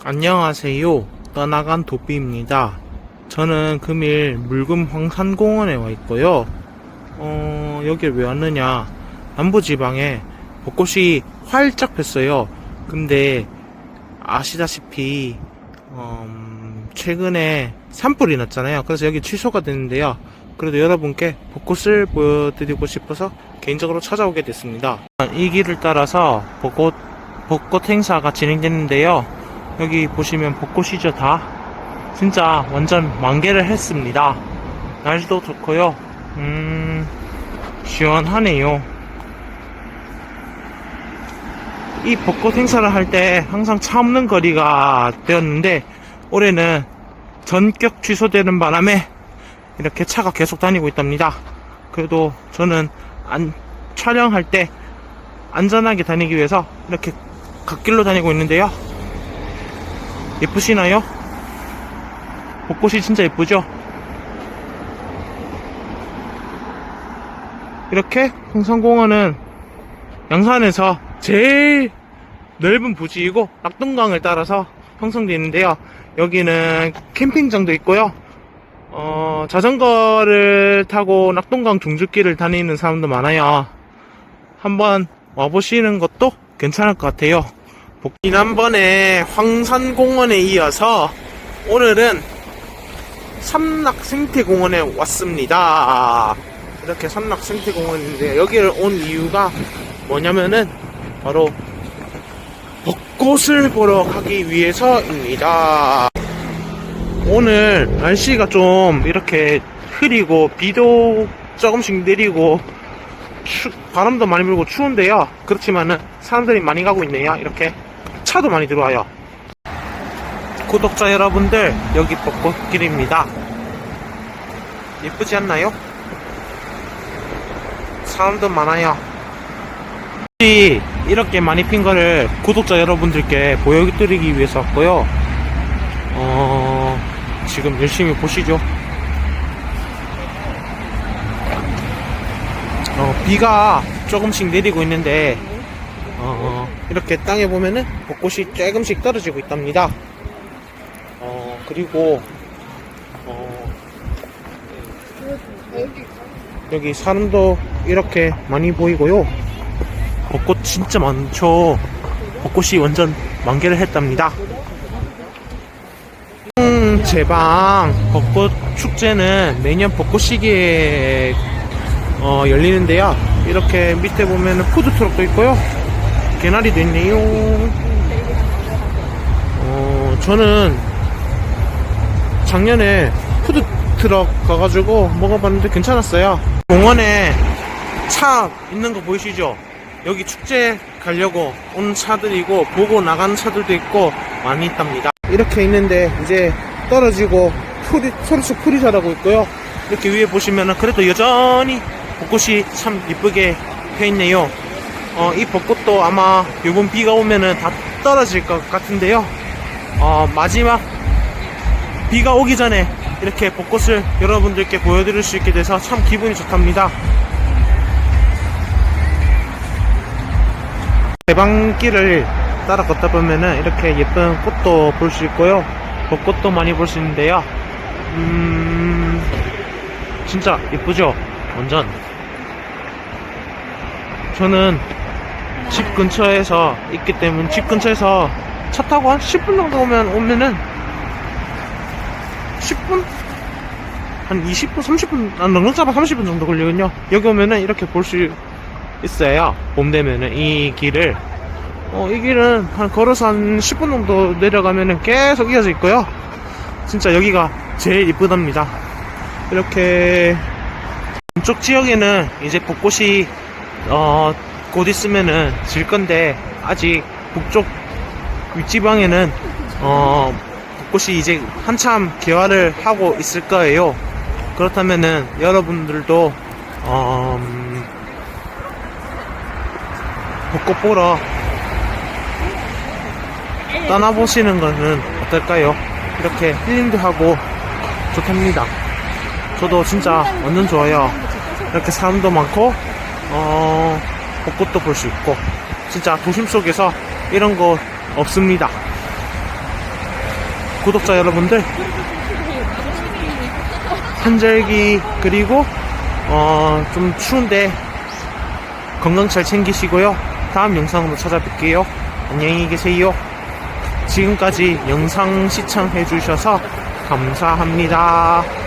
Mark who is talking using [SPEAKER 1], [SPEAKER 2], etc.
[SPEAKER 1] 안녕하세요. 떠나간 도삐입니다. 저는 금일 물금 황산공원에 와 있고요. 어, 여길 왜 왔느냐. 남부지방에 벚꽃이 활짝 폈어요. 근데 아시다시피 음, 최근에 산불이 났잖아요. 그래서 여기 취소가 됐는데요. 그래도 여러분께 벚꽃을 보여드리고 싶어서 개인적으로 찾아오게 됐습니다. 이 길을 따라서 벚꽃 벚꽃 행사가 진행됐는데요. 여기 보시면 벚꽃이죠 다? 진짜 완전 만개를 했습니다. 날도 좋고요. 음 시원하네요. 이 벚꽃 행사를 할 때 항상 차 없는 거리가 되었는데 올해는 전격 취소되는 바람에 이렇게 차가 계속 다니고 있답니다. 그래도 저는 안, 촬영할 때 안전하게 다니기 위해서 이렇게 갓길로 다니고 있는데요 예쁘시나요? 벚꽃이 진짜 예쁘죠? 이렇게 홍성공원은 양산에서 제일 넓은 부지이고 낙동강을 따라서 형성되어 있는데요. 여기는 캠핑장도 있고요. 어, 자전거를 타고 낙동강 중주길을 다니는 사람도 많아요. 한번 와보시는 것도 괜찮을 것 같아요. 지난번에 황산공원에 이어서 오늘은 삼락생태공원에 왔습니다. 이렇게 삼락생태공원인데 여기를 온 이유가 뭐냐면은 바로 벚꽃을 보러 가기 위해서입니다. 오늘 날씨가 좀 이렇게 흐리고 비도 조금씩 내리고 추- 바람도 많이 불고 추운데요. 그렇지만은 사람들이 많이 가고 있네요. 이렇게 차도 많이 들어와요. 구독자 여러분들, 여기 벚꽃길입니다. 예쁘지 않나요? 사람도 많아요. 이렇게 많이 핀 거를 구독자 여러분들께 보여드리기 위해서 왔고요. 어, 지금 열심히 보시죠. 어, 비가 조금씩 내리고 있는데 어, 어, 이렇게 땅에 보면은 벚꽃이 조금씩 떨어지고 있답니다. 어, 그리고 어, 여기 사람도 이렇게 많이 보이고요. 벚꽃 진짜 많죠. 벚꽃이 완전 만개를 했답니다. 음, 제방 벚꽃 축제는 매년 벚꽃 시기에 어, 열리는데요. 이렇게 밑에 보면 푸드트럭도 있고요. 개나리도 있네요. 어, 저는 작년에 푸드트럭 가가지고 먹어봤는데 괜찮았어요. 공원에 차 있는 거 보이시죠? 여기 축제 가려고 온 차들이고 보고 나가는 차들도 있고 많이 있답니다. 이렇게 있는데 이제 떨어지고 풀이 서로씩 풀이 자라고 있고요. 이렇게 위에 보시면은 그래도 여전히 벚꽃이 참 이쁘게 펴 있네요. 어, 이 벚꽃도 아마 이번 비가 오면은 다 떨어질 것 같은데요. 어, 마지막 비가 오기 전에 이렇게 벚꽃을 여러분들께 보여드릴 수 있게 돼서 참 기분이 좋답니다. 대방길을 따라 걷다 보면은 이렇게 예쁜 꽃도 볼 수 있고요. 벚꽃도 많이 볼 수 있는데요. 음, 진짜 예쁘죠? 완전. 저는 집 근처에서 있기 때문에 집 근처에서 차 타고 한 10분 정도 오면 오면은 10분? 한 20분, 30분, 아, 넉넉 잡아 30분 정도 걸리거든요. 여기 오면은 이렇게 볼 수 있어요. 봄 되면은 이 길을. 어, 이 길은 한 걸어서 한 10분 정도 내려가면은 계속 이어져 있고요. 진짜 여기가 제일 이쁘답니다. 이렇게 왼쪽 지역에는 이제 벚꽃이 어, 곧 있으면은 질 건데 아직 북쪽 윗지방에는 어, 벚꽃이 이제 한참 개화를 하고 있을 거예요. 그렇다면은 여러분들도 어, 음, 벚꽃 보러 떠나보시는 것은 어떨까요? 이렇게 힐링도 하고 좋답니다. 저도 진짜 완전 좋아요. 이렇게 사람도 많고, 어, 벚꽃도 볼 수 있고, 진짜 도심 속에서 이런 거 없습니다. 구독자 여러분들 한절기 그리고 어, 좀 추운데 건강 잘 챙기시고요. 다음 영상으로 찾아뵐게요. 안녕히 계세요. 지금까지 영상 시청해 주셔서 감사합니다.